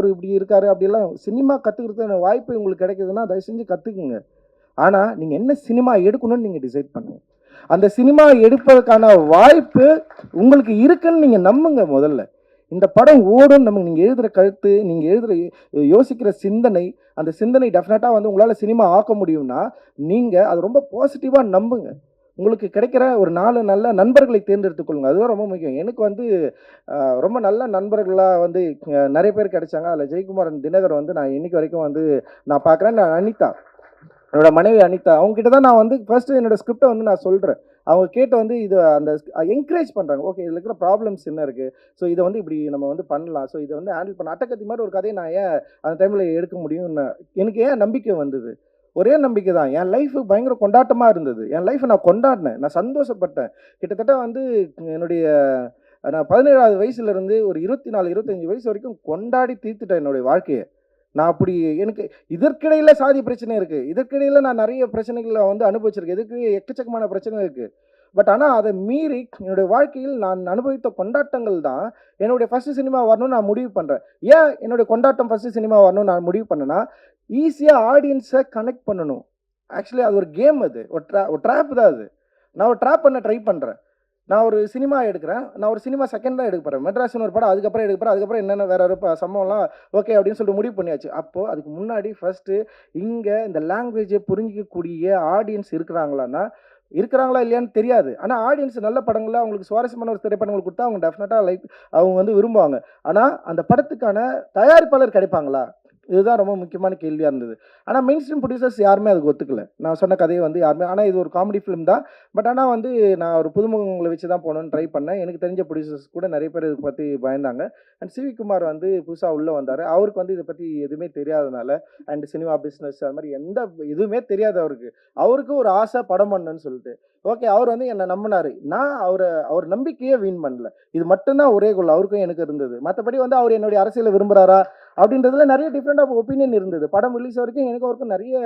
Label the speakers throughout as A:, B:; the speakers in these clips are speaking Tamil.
A: அவர் இப்படி இருக்காரு அப்படிலாம் சினிமா கற்றுக்கிறதுக்கான வாய்ப்பு உங்களுக்கு கிடைக்குதுன்னா தயவு செஞ்சு கற்றுக்குங்க ஆனால் நீங்கள் என்ன சினிமா எடுக்கணும்னு நீங்கள் டிசைட் பண்ணுங்க. அந்த சினிமா எடுப்பதற்கான வாய்ப்பு உங்களுக்கு இருக்குன்னு நீங்கள் நம்புங்க முதல்ல. இந்த படம் ஓடும் நம்ம நீங்கள் எழுதுகிற கருத்து நீங்கள் எழுதுகிற யோசிக்கிற சிந்தனை அந்த சிந்தனை டெஃபினட்டாக வந்து உங்களால் சினிமா ஆக்க முடியும்னா நீங்கள் அதை ரொம்ப பாசிட்டிவாக நம்புங்க. உங்களுக்கு கிடைக்கிற ஒரு நாலு நல்ல நண்பர்களை தேர்ந்தெடுத்துக் கொள்ளுங்க அதுதான் ரொம்ப முக்கியம். எனக்கு வந்து ரொம்ப நல்ல நண்பர்களாக வந்து நிறைய பேர் கிடைச்சாங்க. அதில் ஜெயக்குமாரன் தினகர் வந்து நான் இன்னைக்கு வரைக்கும் வந்து நான் பார்க்குறேன். நான் அனிதா. என்னோட மனைவி அனிதா. அவங்ககிட்ட தான் நான் வந்து ஃபர்ஸ்ட்டு என்னோடய ஸ்கிரிப்டை வந்து நான் சொல்கிறேன் அவங்க கேட்டு வந்து இது அந்த என்கரேஜ் பண்ணுறாங்க ஓகே இதில் இருக்கிற ப்ராப்ளம்ஸ் என்ன இருக்குது ஸோ இதை வந்து இப்படி நம்ம வந்து பண்ணலாம். ஸோ இதை வந்து ஹேண்டில் பண்ண அட்டக்கத்தி மாதிரி ஒரு கதையை நான் ஏன் அந்த டைமில் எடுக்க முடியும்னு எனக்கு ஏன் நம்பிக்கை வந்தது? ஒரே நம்பிக்கை தான். என் லைஃப் பயங்கர கொண்டாட்டமாக இருந்தது. என் லைஃப்பை நான் கொண்டாடினேன். நான் சந்தோஷப்பட்டேன். கிட்டத்தட்ட வந்து என்னுடைய நான் பதினேழாவது வயசுலேருந்து ஒரு இருபத்தி நாலு இருபத்தஞ்சி வயசு வரைக்கும் கொண்டாடி தீர்த்துட்டேன் என்னுடைய வாழ்க்கையை. நான் அப்படி எனக்கு இதற்கிடையில் சாதி பிரச்சனை இருக்குது இதற்கிடையில் நான் நிறைய பிரச்சனைகளை வந்து அனுபவிச்சிருக்கேன். இதுக்கு எக்கச்சக்கமான பிரச்சனை இருக்குது பட் ஆனால் அதை மீறி என்னுடைய வாழ்க்கையில் நான் அனுபவித்த கொண்டாட்டங்கள் தான் என்னுடைய ஃபஸ்ட்டு சினிமா வரணும்னு நான் முடிவு பண்ணுறேன் ஏன் என்னுடைய கொண்டாட்டம் ஃபஸ்ட்டு சினிமா வரணும்னு நான் முடிவு பண்ணேன்னா ஈஸியாக ஆடியன்ஸை கனெக்ட் பண்ணணும். ஆக்சுவலி அது ஒரு கேம் அது. ஒரு ட்ரா ஒரு ட்ராப் தான் அது. நான் ஒரு ட்ராப் பண்ண ட்ரை பண்ணுறேன் நான் ஒரு சினிமா எடுக்கிறேன். நான் ஒரு சினிமா செகண்ட் தான் எடுக்க போகிறேன் மெட்ராஸ்னு ஒரு படம் அதுக்கப்புறம் எடுக்க போகிறேன் அதுக்கப்புறம் என்னென்ன வேறு ஒரு சம்பவம்லாம் ஓகே அப்படின்னு சொல்லிட்டு முடிவு பண்ணியாச்சு. அப்போது அதுக்கு முன்னாடி ஃபஸ்ட்டு இங்கே இந்த லாங்குவேஜை புரிஞ்சிக்கக்கூடிய ஆடியன்ஸ் இருக்கிறாங்களான்னா இருக்கிறாங்களா இல்லையான்னு தெரியாது. ஆனால் ஆடியன்ஸ் நல்ல படங்களை அவங்களுக்கு சுவாரஸ்யமான ஒரு திரைப்படங்கள் கொடுத்தா அவங்க டெஃபினட்டாக லைக் அவங்க வந்து விரும்புவாங்க. ஆனால் அந்த படத்துக்கான தயாரிப்பாளர் கிடைப்பாங்களா? இதுதான் ரொம்ப முக்கியமான கேள்வியாக இருந்தது. ஆனால் மெயின் ஸ்ட்ரீம் ப்ரொடியூசர்ஸ் யாருமே அதுக்கு ஒத்துக்கல. நான் சொன்ன கதையை வந்து யாருமே ஆனால் இது ஒரு காமெடி ஃபிலிம் தான். பட் ஆனால் வந்து நான் ஒரு புதுமுகங்களை வச்சு தான் போகணுன்னு ட்ரை பண்ணேன். எனக்கு தெரிஞ்ச ப்ரொடியூசர்ஸ் கூட நிறைய பேர் இதை பற்றி பயந்தாங்க. அண்ட் சிவிகுமார் வந்து புதுசாக உள்ளே வந்தார். அவருக்கு வந்து இதை பற்றி எதுவுமே தெரியாதனால அண்ட் சினிமா பிஸ்னஸ் அது மாதிரி எந்த இதுவுமே தெரியாது அவருக்கு. அவருக்கு ஒரு ஆசை படம் பண்ணணும்னு சொல்லிட்டு. ஓகே அவர் வந்து என்னை நம்பினாரு. நான் அவரை அவர் நம்பிக்கையே வீண் பண்ணல. இது மட்டும்தான் ஒரே குள்ள அவருக்கும் எனக்கு இருந்தது. மற்றபடி வந்து அவர் என்னுடைய அரசியலை விரும்புகிறாரா அப்படின்றதுல நிறைய டிஃப்ரெண்ட் ஆஃப் ஒப்பீனியன் இருந்தது. படம் ரிலீஸ் வரைக்கும் எனக்கு அவருக்கும் நிறைய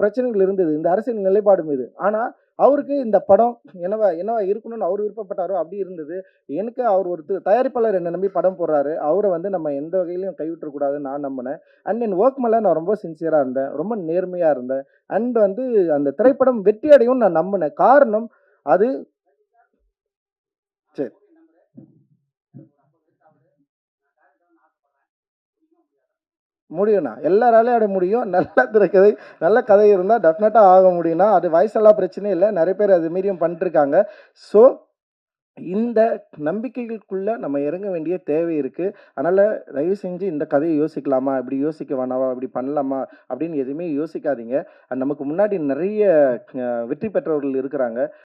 A: பிரச்சனைகள் இருந்தது இந்த அரசியல் நிலைப்பாடு மீது. ஆனால் அவருக்கு இந்த படம் என்னவா என்னவா இருக்கணும்னு அவர் விருப்பப்பட்டாரோ அப்படி இருந்தது. எனக்கு அவர் ஒரு தயாரிப்பாளர் என்னை நம்பி படம் போடுறாரு. அவரை வந்து நம்ம எந்த வகையிலையும் கைவிட்டக்கூடாதுன்னு நான் நம்பினேன். அண்ட் என் ஒர்க் மேலே நான் ரொம்ப சின்சியராக இருந்தேன். ரொம்ப நேர்மையாக இருந்தேன். அண்ட் வந்து அந்த திரைப்படம் வெற்றி அடையும் நான் நம்பினேன். காரணம் அது முடியும்ண்ணா எல்லாராலையும் அடைய முடியும். நல்ல திரைக்கதை நல்ல கதை இருந்தால் டெஃபினட்டாக ஆக முடியும்னா அது வயசெல்லாம் பிரச்சனையும் இல்லை. நிறைய பேர் அது மீறியும் பண்ணிட்டுருக்காங்க ஸோ இந்த நம்பிக்கைகளுக்குள்ள நம்ம இறங்க வேண்டிய தேவை இருக்குது அதனால் தயவு செஞ்சு இந்த கதையை யோசிக்கலாமா? இப்படி யோசிக்க வேணாவா இப்படி பண்ணலாமா? அப்படின்னு எதுவுமே யோசிக்காதீங்க. நமக்கு முன்னாடி நிறைய வெற்றி பெற்றவர்கள் இருக்கிறாங்க.